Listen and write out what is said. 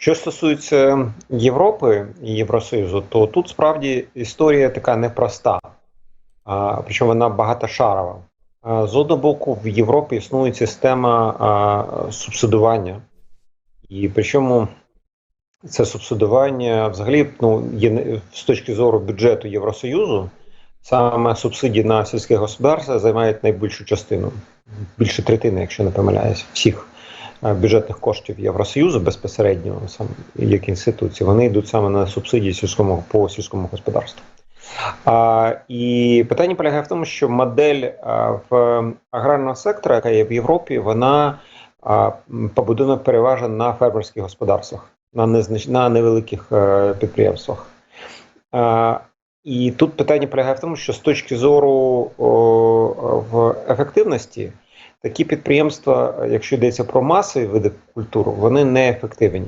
Що стосується Європи і Євросоюзу, то тут справді історія така непроста, а, причому вона багатошарова. А, З одного боку, в Європі існує система а, субсидування, і причому це субсидування взагалі ну, є з точки зору бюджету Євросоюзу, саме субсидії на сільське господарство займають найбільшу частину, більше третини, якщо не помиляюсь, всіх бюджетних коштів Євросоюзу безпосередньо сам як інституції, вони йдуть саме на субсидії сільському по сільському господарству. А, і питання полягає в тому, що модель а, в аграрного сектора, яка є в Європі, вона побудована переважно на фермерських господарствах, на, незнач... на невеликих е, підприємствах. А, і тут питання полягає в тому, що з точки зору о, ефективності такі підприємства, якщо йдеться про масові види культури, вони не ефективні.